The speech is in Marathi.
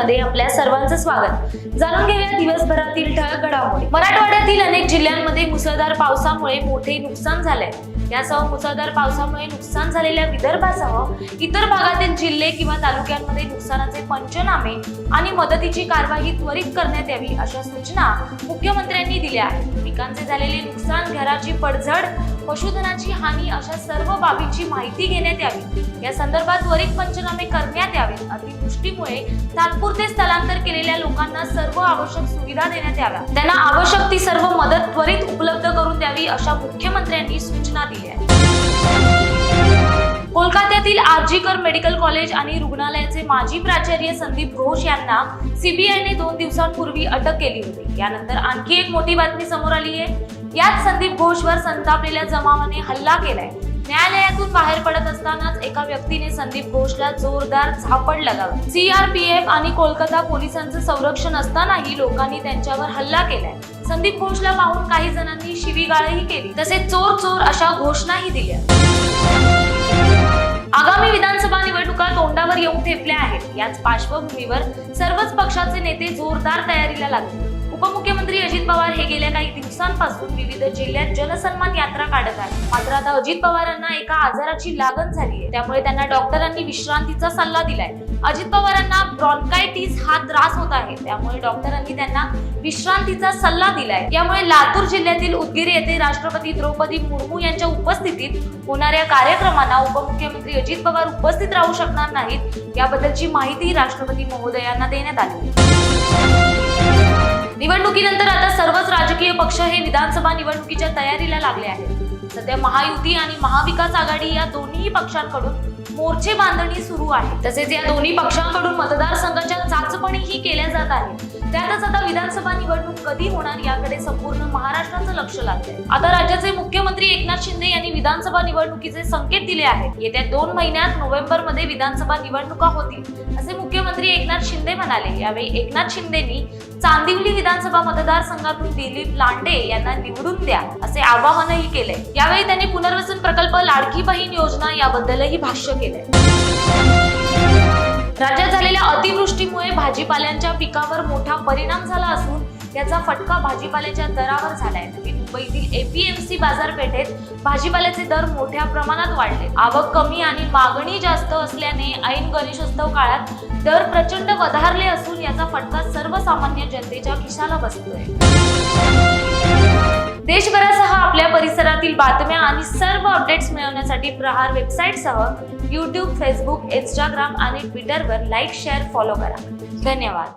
मध्ये आपल्या सर्वांचं स्वागत. जाणून घेऊया दिवसभरातील ठळक घडामोडी मराठवाड्यातील अनेक जिल्ह्यांमध्ये मुसळधार पावसामुळे मोठे नुकसान झाले यासह मुसळधार पावसामुळे नुकसान झालेल्या विदर्भासह इतर भागातील जिल्हे किंवा तालुक्यांमध्ये नुकसानाचे पंचनामे आणि मदतीची कारवाई त्वरित करण्यात यावी अशा सूचना मुख्यमंत्र्यांनी दिल्या आहेत. पिकांचे झालेले नुकसान घराची पडझड पशुधनाची हानी अशा सर्व बाबींची माहिती घेण्यात यावी. या संदर्भात त्वरित पंचनामे करण्यात यावेत. अतिवृष्टीमुळे तात्पुरते स्थलांतर केलेल्या लोकांना सर्व आवश्यक सुविधा देण्यात याव्या त्यांना आवश्यक ती सर्व मदत त्वरित उपलब्ध करून द्यावी अशा मुख्यमंत्र्यांनी सूचना दिल्या कोलकात्यातील आजीकर मेडिकल कॉलेज आणि रुग्णालयाचे माजी प्राचार्य संदीप घोष यांना सीबीआयने दोन दिवसांपूर्वी अटक केली होती. यानंतर आणखी एक मोठी बातमी समोर आली आहे. यात संदीप घोषवर संतापलेल्या जमावाने हल्ला केलाय. न्यायालयातून बाहेर पडत असतानाच एका व्यक्तीने संदीप घोषला जोरदार झापड लगावली. सीआरपीएफ आणि कोलकाता पोलिसांचं संरक्षण असतानाही लोकांनी त्यांच्यावर हल्ला केलाय. संदीप घोषला पाहून काही जणांनी शिवीगाळही केली. तसेच चोर चोर अशा घोषणाही दिल्या. आगामी विधानसभा निवडणुका तोंडावर येऊन ठेपल्या आहेत. याच पार्श्वभूमीवर सर्वच पक्षाचे नेते जोरदार तयारीला लागले. उपमुख्यमंत्री अजित पवार हे गेल्या काही दिवसांपासून विविध जिल्ह्यात जनसन्मान यात्रा काढत आहेत. मात्र आता अजित पवारांना एका आजाराची लागण झाली आहे त्यामुळे त्यांना डॉक्टरांनी विश्रांतीचा सल्ला दिलाय. अजित पवारांना ब्रॉन्कायटिस हा त्रास होत आहे. त्यामुळे डॉक्टरांनी त्यांना विश्रांतीचा सल्ला दिलाय. यामुळे लातूर जिल्ह्यातील उदगीर येथे राष्ट्रपती द्रौपदी मुर्मू यांच्या उपस्थितीत होणाऱ्या कार्यक्रमांना उपमुख्यमंत्री अजित पवार उपस्थित राहू शकणार नाहीत. याबद्दलची माहिती राष्ट्रपती महोदयांना देण्यात आली. निवडणुकीनंतर आता सर्वच राजकीय पक्ष हे विधानसभा निवडणुकीच्या तयारीला लागले आहेत. सध्या महायुती आणि महाविकास आघाडी या दोन्ही पक्षांकडून मोर्चे बांधणी सुरू आहे. तसेच या दोन्ही पक्षांकडून मतदारसंघाच्या चाचपणीही केल्या जात आहेत. त्यातच आता विधानसभा निवडणूक कधी होणार याकडे संपूर्ण महाराष्ट्राचं लक्ष लागते आता राज्याचे मुख्यमंत्री एकनाथ शिंदे यांनी विधानसभा निवडणुकीचे संकेत दिले आहेत. येत्या दोन महिन्यात नोव्हेंबरमध्ये विधानसभा निवडणुका होतील असे मुख्यमंत्री एकनाथ शिंदे म्हणाले. यावेळी एकनाथ शिंदेनी चांदिवली विधानसभा मतदारसंघातून दिलीप लांडे यांना निवडून द्या असे आवाहनही केले. यावेळी त्यांनी पुनर्वसन प्रकल्प लाडकी बहीण योजना याबद्दलही भाष्य केले. राज्यात झालेल्या अतिवृष्टीमुळे भाजीपाल्यांच्या पिकावर मोठा परिणाम झाला असून याचा फटका भाजीपाल्याच्या दरावर झालाय. नवी मुंबईतील एपीएमसी बाजारपेठेत भाजीपाल्याचे दर मोठ्या प्रमाणात वाढले. आवक कमी आणि मागणी जास्त असल्याने ऐन गणेशोत्सव काळात दर प्रचंड वधारले असून याचा फटका सर्वसामान्य जनतेच्या खिशाला बसतोय. देशभरासह आपल्या परिसरातील बातम्या आणि सर्व अपडेट्स मिळवण्यासाठी प्रहार वेबसाईटसह यूट्यूब फेसबुक इंस्टाग्राम आणि ट्विटरवर लाईक शेअर फॉलो करा. धन्यवाद.